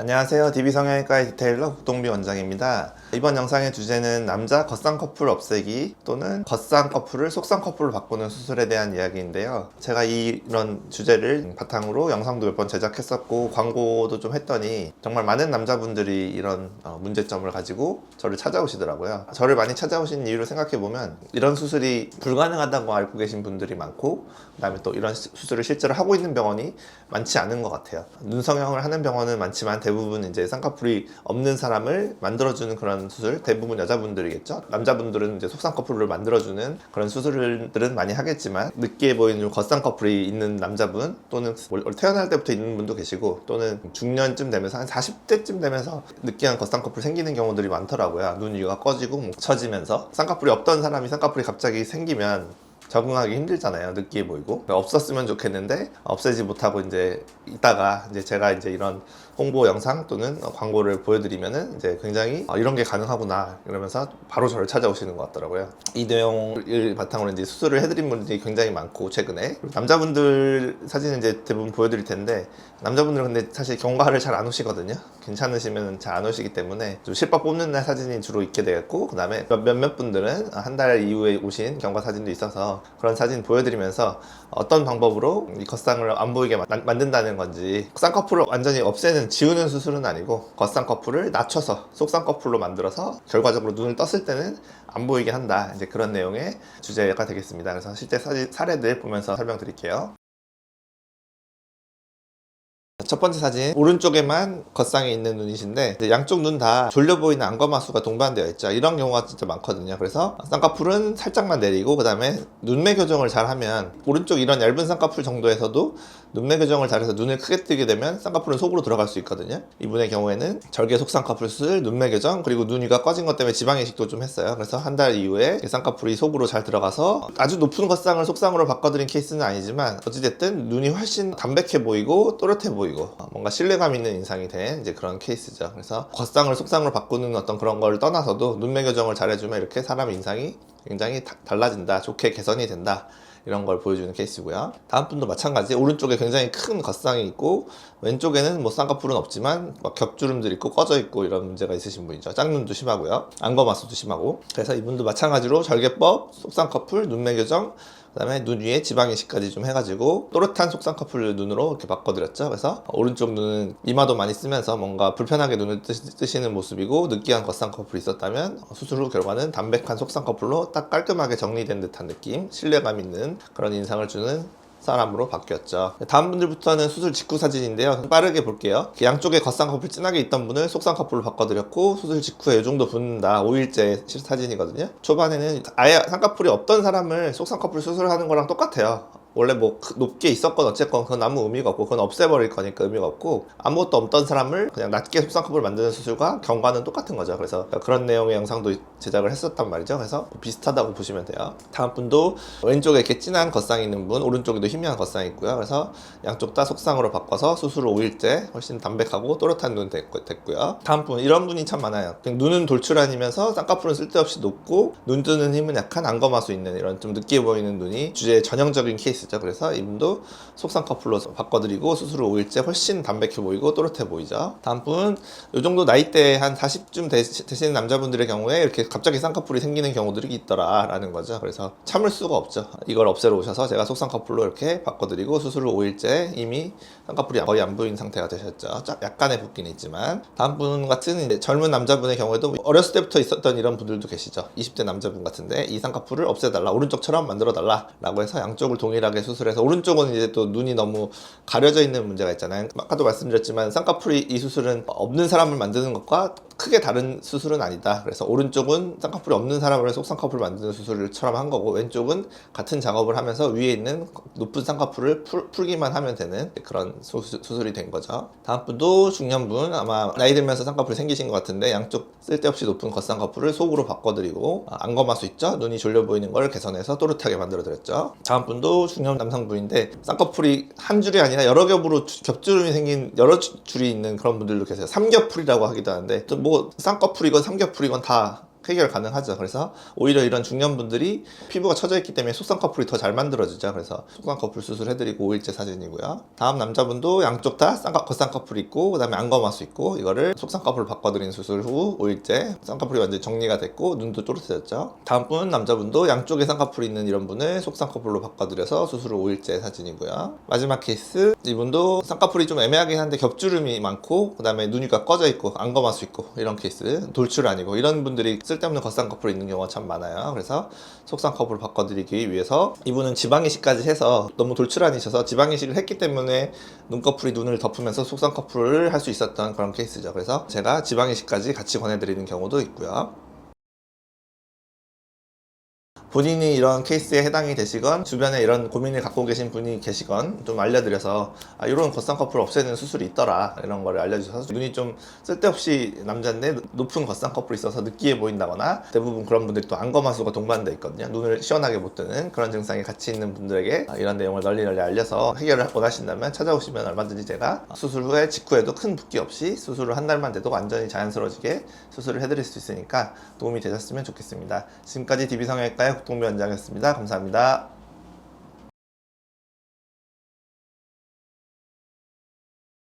안녕하세요. DB 성형외과의 디테일러 국동비 원장입니다. 이번 영상의 주제는 남자 겉상 커플 없애기 또는 겉상 커플을 속상 커플로 바꾸는 수술에 대한 이야기인데요. 제가 이런 주제를 바탕으로 영상도 몇 번 제작했었고 광고도 좀 했더니 정말 많은 남자분들이 이런 어, 문제점을 가지고 저를 찾아오시더라고요. 저를 많이 찾아오신 이유를 생각해 보면 이런 수술이 불가능하다고 알고 계신 분들이 많고 그다음에 또 이런 수- 수술을 실제로 하고 있는 병원이 많지 않은 것 같아요. 눈 성형을 하는 병원은 많지만 대부분 이제 쌍꺼풀이 없는 사람을 만들어주는 그런 수술 대부분 여자분들이겠죠. 남자분들은 이제 속쌍꺼풀을 만들어주는 그런 수술들은 많이 하겠지만 늦게 보이는 좀 겉쌍꺼풀이 있는 남자분 또는 태어날 때부터 있는 분도 계시고 또는 중년쯤 되면서 한 40대쯤 되면서 느끼한 겉쌍꺼풀 생기는 경우들이 많더라고요. 눈 위가 꺼지고 뭐 처지면서 쌍꺼풀이 없던 사람이 쌍꺼풀이 갑자기 생기면 적응하기 힘들잖아요. 느끼해 보이고 없었으면 좋겠는데 없애지 못하고 이제 있다가 이제 제가 이제 이런 홍보 영상 또는 광고를 보여드리면은 이제 굉장히 어, 이런 게 가능하구나 이러면서 바로 저를 찾아오시는 것 같더라고요. 이 내용을 바탕으로 이제 수술을 해드린 분들이 굉장히 많고 최근에 남자분들 사진은 이제 대부분 보여드릴 텐데 남자분들은 근데 사실 경과를 잘 안 오시거든요. 괜찮으시면 잘 안 오시기 때문에 좀 실밥 뽑는 날 사진이 주로 있게 되겠고 그 다음에 몇몇 분들은 한 달 이후에 오신 경과 사진도 있어서 그런 사진 보여드리면서 어떤 방법으로 이 겉상을 안 보이게 마- 만든다는 건지 쌍꺼풀을 완전히 없애는 지우는 수술은 아니고 겉쌍꺼풀을 낮춰서 속쌍꺼풀로 만들어서 결과적으로 눈을 떴을 때는 안 보이게 한다. 이제 그런 내용의 주제가 되겠습니다. 그래서 실제 사례들 보면서 설명드릴게요 첫 번째 사진 오른쪽에만 겉상에 있는 눈이신데 양쪽 눈 다 졸려 보이는 안검하수가 동반되어 있죠. 이런 경우가 진짜 많거든요. 그래서 쌍꺼풀은 살짝만 내리고 그 다음에 눈매 교정을 잘 하면 오른쪽 이런 얇은 쌍꺼풀 정도에서도 눈매 교정을 잘해서 눈을 크게 뜨게 되면 쌍꺼풀은 속으로 들어갈 수 있거든요. 이분의 경우에는 절개 속쌍꺼풀 수술 눈매 교정 그리고 눈 위가 꺼진 것 때문에 지방 이식도 좀 했어요. 그래서 한 달 이후에 쌍꺼풀이 속으로 잘 들어가서 아주 높은 겉상을 속상으로 바꿔드린 케이스는 아니지만 어찌됐든 눈이 훨씬 담백해 보이고 또렷해 보이고 어, 뭔가 신뢰감 있는 인상이 된 이제 그런 케이스죠. 그래서 겉상을 속상으로 바꾸는 어떤 그런 걸 떠나서도 눈매 교정을 잘해주면 이렇게 사람 인상이 굉장히 다- 달라진다, 좋게 개선이 된다. 이런 걸 보여주는 케이스고요. 다음 분도 마찬가지. 오른쪽에 굉장히 큰 겉상이 있고 왼쪽에는 뭐 쌍꺼풀은 없지만 막 겹주름들 있고 꺼져 있고 이런 문제가 있으신 분이죠. 짝눈도 심하고요. 안검하수도 심하고. 그래서 이분도 마찬가지로 절개법, 속쌍꺼풀, 눈매 교정, 그다음에 눈 위에 지방 이식까지 좀 해가지고 또렷한 속쌍꺼풀 눈으로 이렇게 바꿔드렸죠. 그래서 오른쪽 눈은 이마도 많이 쓰면서 뭔가 불편하게 눈을 뜨시, 뜨시는 모습이고 느끼한 겉쌍꺼풀이 있었다면 수술 후 결과는 담백한 속쌍꺼풀로 딱 깔끔하게 정리된 듯한 느낌, 신뢰감 있는 그런 인상을 주는 사람으로 바뀌었죠. 다음 분들부터는 수술 직후 사진인데요. 빠르게 볼게요. 양쪽에 겉쌍꺼풀 진하게 있던 분을 속쌍꺼풀로 바꿔드렸고 수술 직후에 이 정도 붓는다. 5일째 사진이거든요. 초반에는 아예 쌍꺼풀이 없던 사람을 속쌍꺼풀 수술하는 거랑 똑같아요. 원래 뭐 크- 높게 있었건 어쨌건 그건 아무 의미가 없고 그건 없애버릴 거니까 의미가 없고 아무것도 없던 사람을 그냥 낮게 속쌍꺼풀 만드는 수술과 경과는 똑같은 거죠. 그래서 그런 내용의 영상도 제작을 했었단 말이죠. 그래서 비슷하다고 보시면 돼요. 다음 분도 왼쪽에 이렇게 진한 겉상이 있는 분, 오른쪽에도 희미한 겉상이 있고요. 그래서 양쪽 다 속상으로 바꿔서 수술 후 5일째 훨씬 담백하고 또렷한 눈 됐고, 됐고요. 다음 분 이런 분이 참 많아요. 눈은 돌출아니면서 쌍꺼풀은 쓸데없이 높고 눈 뜨는 힘은 약한 안검하수 있는 이런 좀 느끼해 보이는 눈이 주제의 전형적인 케이스죠. 그래서 이분도 속쌍꺼풀로 바꿔드리고 수술 후 5일째 훨씬 담백해 보이고 또렷해 보이죠. 다음 분 이 정도 나이대 한 40쯤 되시는 남자분들의 경우에 이렇게 갑자기 쌍꺼풀이 생기는 경우들이 있더라라는 거죠. 그래서 참을 수가 없죠. 이걸 없애러 오셔서 제가 속쌍꺼풀로 이렇게 바꿔드리고 수술 후 5일째 이미 쌍꺼풀이 거의 안 보이는 상태가 되셨죠. 짝- 약간의 붓기는 있지만 다음 분 같은 젊은 남자분의 경우에도 어렸을 때부터 있었던 이런 분들도 계시죠. 20대 남자분 같은데 이 쌍꺼풀을 없애달라 오른쪽처럼 만들어달라 라고 해서 양쪽을 동일하게 수술해서 오른쪽은 이제 또 눈이 너무 가려져 있는 문제가 있잖아요. 아까도 말씀드렸지만 쌍꺼풀이 이 수술은 없는 사람을 만드는 것과 크게 다른 수술은 아니다. 그래서 오른쪽은 쌍꺼풀이 없는 사람을 속쌍꺼풀 만드는 수술처럼 한 거고 왼쪽은 같은 작업을 하면서 위에 있는 높은 쌍꺼풀을 풀, 풀기만 하면 되는 그런 수, 술이된 거죠. 다음 분도 중년 분 아마 나이 들면서 쌍꺼풀 생기신 것 같은데 양쪽 쓸데없이 높은 겉쌍꺼풀을 속으로 바꿔드리고 아, 안검하수 있죠? 눈이 졸려 보이는 걸 개선해서 또렷하게 만들어드렸죠. 다음 분도 중년 남성분인데 쌍꺼풀이 한 줄이 아니라 여러 겹으로 주- 겹주름이 생긴 여러 주- 줄이 있는 그런 분들도 계세요. 삼겹풀이라고 하기도 하는데 또뭐 쌍꺼풀이건 삼겹풀이건 다 해결 가능하죠. 그래서 오히려 이런 중년분들이 피부가 처져 있기 때문에 속상 커플이 더 잘 만들어지죠. 그래서 속상 커플 수술해드리고 5일째 사진이고요. 다음 남자분도 양쪽 다 쌍꺼, 겉쌍 커플 있고 그다음에 안검하수 있고 이거를 속상 커플 바꿔드린 수술 후 5일째 쌍꺼풀이 완전 정리가 됐고 눈도 또렷해졌죠. 다음 분 남자분도 양쪽에 쌍꺼풀이 있는 이런 분을 커플로 바꿔드려서 수술 후 5일째 사진이고요. 마지막 케이스 이분도 쌍꺼풀이 좀 애매하긴 한데 겹주름이 많고 그다음에 눈이가 꺼져 있고 안검하수 있고 이런 케이스 돌출 아니고 이런 분들이 쓸 데없는 겉쌍꺼풀 있는 경우가 참 많아요. 그래서 속쌍꺼풀 바꿔드리기 위해서 이분은 지방이식까지 해서 너무 돌출한이셔서 지방이식을 했기 때문에 눈꺼풀이 눈을 덮으면서 속쌍꺼풀을 할 수 있었던 그런 케이스죠. 그래서 제가 지방이식까지 같이 권해드리는 경우도 있고요. 본인이 이런 케이스에 해당이 되시건 주변에 이런 고민을 갖고 계신 분이 계시건 좀 알려드려서 아, 이런 겉쌍꺼풀 없애는 수술이 있더라 이런 거를 알려주셔서 눈이 좀 쓸데없이 남자인데 높은 겉쌍꺼풀이 있어서 느끼해 보인다거나 대부분 그런 분들이 또 안검하수가 동반돼 있거든요. 눈을 시원하게 못 뜨는 그런 증상이 같이 있는 분들에게 아, 이런 내용을 널리 널리 알려서 해결을 원하신다면 찾아오시면 얼마든지 제가 수술 후에 직후에도 큰 붓기 없이 수술을 한 달만 돼도 완전히 자연스러워지게 수술을 해드릴 수 있으니까 도움이 되셨으면 좋겠습니다. 지금까지 DB성형외과의 국동비 원장이었습니다. 감사합니다